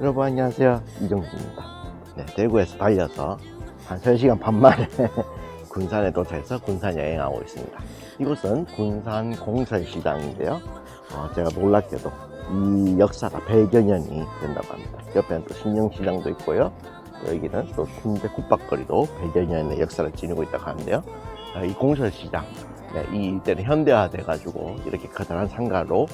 여러분 안녕하세요. 이정수입니다. 네, 대구에서 달려서 한 3시간 반 만에 군산에 도착해서 군산 여행하고 있습니다. 이곳은 군산 공설시장인데요. 어, 제가 놀랍게도 이 역사가 100여 년이 된다고 합니다. 옆에는 또 신영시장도 있고요. 또 여기는 또 순대 국밥거리도 100여 년의 역사를 지니고 있다고 하는데요. 어, 이 공설시장 네, 이 일대는 현대화돼 가지고 이렇게 커다란 상가로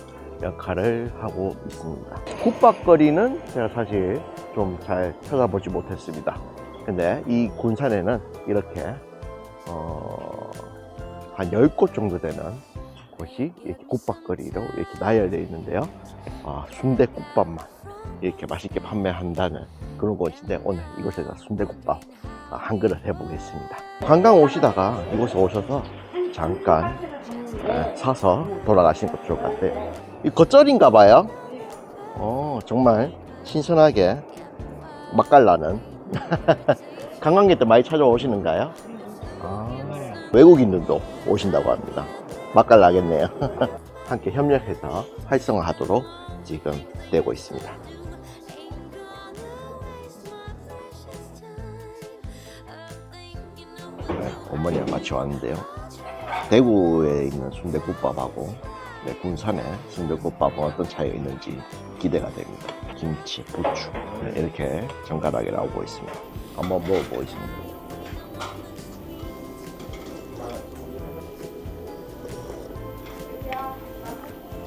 역할을 하고 있습니다. 국밥거리는 제가 사실 좀 잘 찾아보지 못했습니다. 근데 이 군산에는 이렇게 어, 한 10곳 정도 되는 곳이 이렇게 국밥거리로 이렇게 나열되어 있는데요. 아, 순대국밥만 이렇게 맛있게 판매한다는 그런 곳인데 오늘 이곳에서 순대국밥 아, 한 그릇 해보겠습니다. 관광 오시다가 이곳에 오셔서 잠깐 에, 사서 돌아가시는 것도 좋을 것 같아요. 이 겉절인가 봐요. 어, 정말 신선하게 맛깔나는 관광객들 많이 찾아오시는가요? 아, 외국인들도 오신다고 합니다. 맛깔나겠네요. 함께 협력해서 활성화하도록 지금 되고 있습니다. 네, 어머니랑 같이 왔는데요. 대구에 있는 순대국밥하고 네, 군산의 순대국밥은 어떤 차이가 있는지 기대가 됩니다. 김치, 부추 네, 이렇게 정갈하게 나오고 있습니다. 한번 먹어보겠습니다.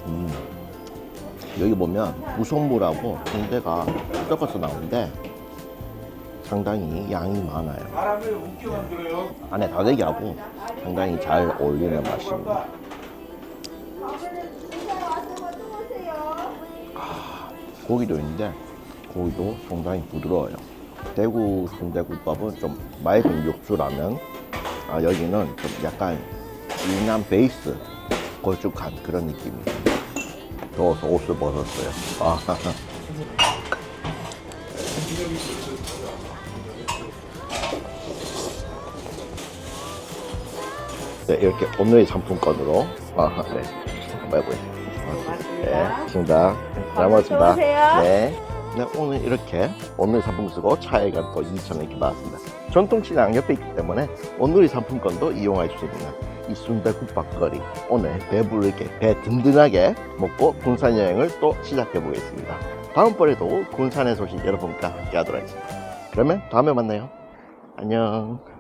음, 여기 보면 무송물하고 순대가 섞어서 나오는데 상당히 양이 많아요. 바람을 웃게 만들어요. 안에 다대기하고 상당히 잘 어울리는 맛입니다. 아, 고기도 있는데 고기도 상당히 부드러워요. 대구 순대국밥은 좀 맑은 육수라면 아, 여기는 좀 약간 진한 베이스 걸쭉한 그런 느낌이에요. 더워서 옷을 벗었어요. 아, 네, 이렇게 오늘의 상품권으로 아, 네. 한번 해보겠습니다. 네, 좋습니다. 잘 먹었습니다. 들어오세요. 네. 네, 오늘 이렇게 오늘 상품 쓰고 차액은 또 2,000원 이렇게 받았습니다. 전통시장 옆에 있기 때문에 오늘의 상품권도 이용할 수 있는 이 순대 국밥거리 오늘 배부르게 배 든든하게 먹고 군산 여행을 또 시작해 보겠습니다. 다음번에도 군산의 소식 여러분과 함께 하도록 하겠습니다. 그러면 다음에 만나요. 안녕.